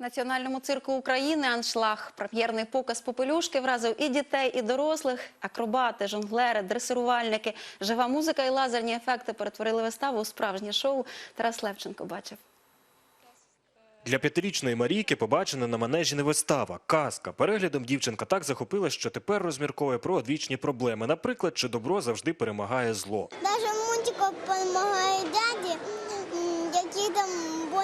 Національному цирку України аншлаг. Прем'єрний показ попелюшки вразив і дітей, і дорослих. Акробати, жонглери, дресирувальники, жива музика і лазерні ефекти перетворили виставу у справжнє шоу. Тарас Левченко бачив. Для п'ятирічної Марійки побачена на манежі не вистава, казка. Переглядом дівчинка так захопилась, що тепер розмірковує про одвічні проблеми. Наприклад, чи добро завжди перемагає зло. Даже мультика допомагає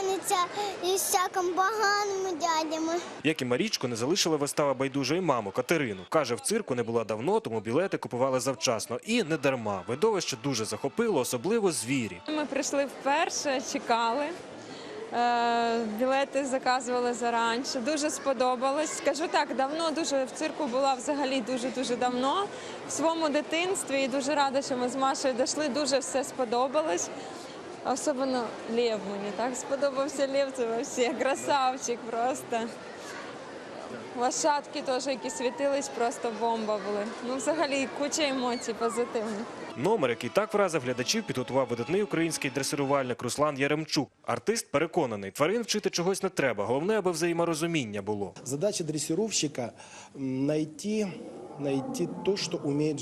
боняться із всяким поганими дядями. Як і Марічку, не залишила вистава байдужої маму Катерину. Каже, в цирку не була давно, тому білети купували завчасно. І не дарма. Видовище дуже захопило, особливо звірі. Ми прийшли вперше, чекали. Е, Білети заказували заранше. Дуже сподобалось. Скажу так, давно дуже в цирку була взагалі дуже дуже давно в своєму дитинстві. І дуже рада, що ми з Машею дійшли. Дуже все сподобалось. Особливо Лев мені так сподобався Лев, це вообще красавчик просто. Лошадки теж, які світились, просто бомба були. Ну, взагалі, куча емоцій позитивних. Номер, який так вразив глядачів, підготував видатний український дресирувальник Руслан Яремчук. Артист переконаний, тварин вчити чогось не треба. Головне, аби взаєморозуміння було. Задача дрессировщика м, найти, найти то, что умеет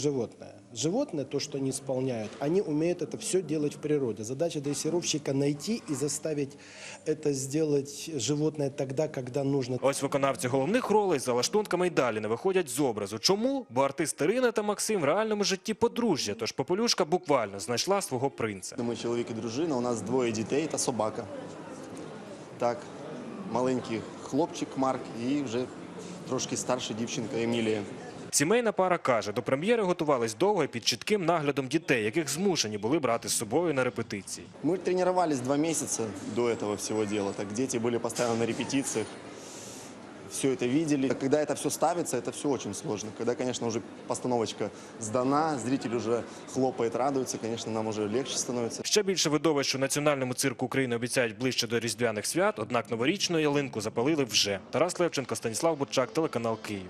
животное. Животное, то, что они исполняют, они умеют это все делать в природе. Задача дрессировщика найти и заставить это сделать животное тогда, когда нужно. Ось виконавці головних ролей за лаштунками й далі не виходять з образу. Чому? Бо артисти Ірина та Максим в реальному житті подружжя, тож попелюшка буквально знайшла свого принца. Ми чоловік і дружина, у нас двоє дітей та собака. Так, маленький хлопчик Марк і вже трошки старша дівчинка Емілія. Сімейна пара каже, до прем'єри готувались довго і під чітким наглядом дітей, яких змушені були брати з собою на репетиції. Мы тренировались два месяца до этого всего дела. Так дети были постоянно на репетициях, все это видели. Когда это все ставится, это все очень сложно. Когда, конечно, уже постановочка сдана, зритель уже хлопает, радуется, конечно, нам уже легче становится. Ще більше видовищ у національному цирку України обіцяють ближче до різдвяних свят. Однак новорічну ялинку запалили вже. Тарас Левченко, Станіслав Бурчак, телеканал Київ.